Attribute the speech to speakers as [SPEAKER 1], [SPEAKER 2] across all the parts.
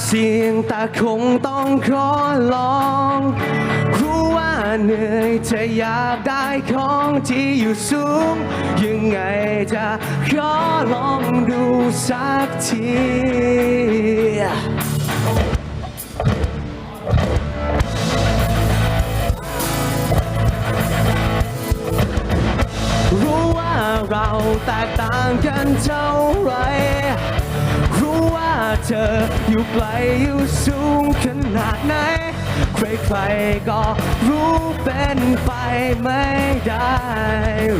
[SPEAKER 1] เสี่ยงแต่คงต้องขอลอง รู้ว่าเหนื่อยจะอยากได้ของที่อยู่สูง ยังไงจะขอลองดูสักทีรู้ว่าเราแตกต่างกันเท่าไหร่ เธออยู่ไกลอยู่สูงขนาดไหน ใครๆก็รู้เป็นไปไม่ได้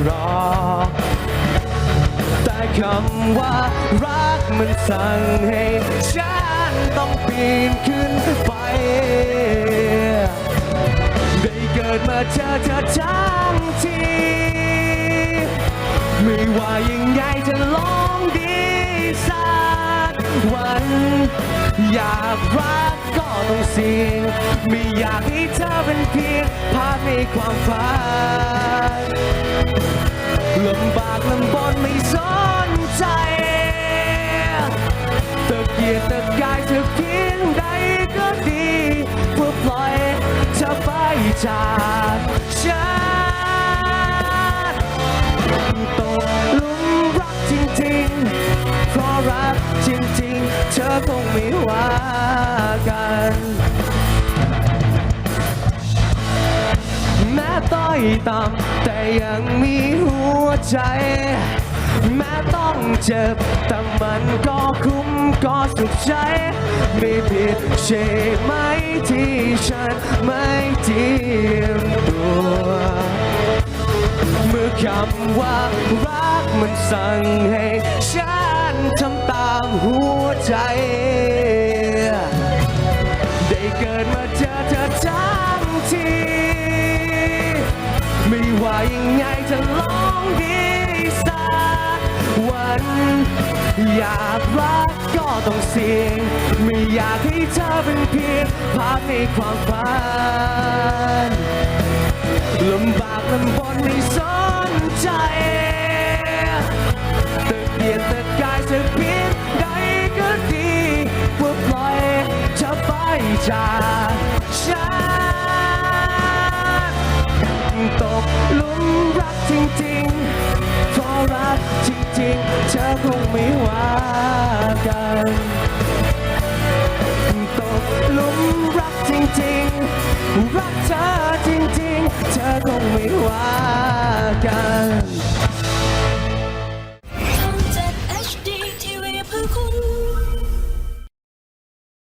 [SPEAKER 1] หรอกแต่คำว่ารักมันสั่งให้ฉันต้องปีนขึ้นไปได้เกิดมาเจอเธอทั้งทีไม่ว่ายังไงจะลองดีสัก วัน อยากรักก็ต้องเสี่ยงไม่อยากให้เธอเป็นเพียงภาพในความฝันลำบากลำบนไม่สน จริงๆ เธอคงไม่ว่ากันแม้ต้อยต่ำแต่ยังมีหัวใจ แม้ต้องเจ็บ แต่มันก็คุ้มก็สุขใจ ไม่ผิดใช่ไหมที่ฉันไม่เทียมตัวเมื่อคำว่ารักมันสั่งให้ฉัน หัวใจ ได้เกิดมาเจอเธอทั้งที ไม่ว่ายังไงจะลองดีสักวัน อยากรักก็ต้องเสี่ยง ไม่อยากให้เธอเป็นเพียงภาพในความฝัน จากฉันตกหลุมรักจริงๆเพราะรักจริงๆ เธอคงไม่ว่ากันตกหลุมรักจริงๆ รักเธอจริงๆ เธอคงไม่ว่ากัน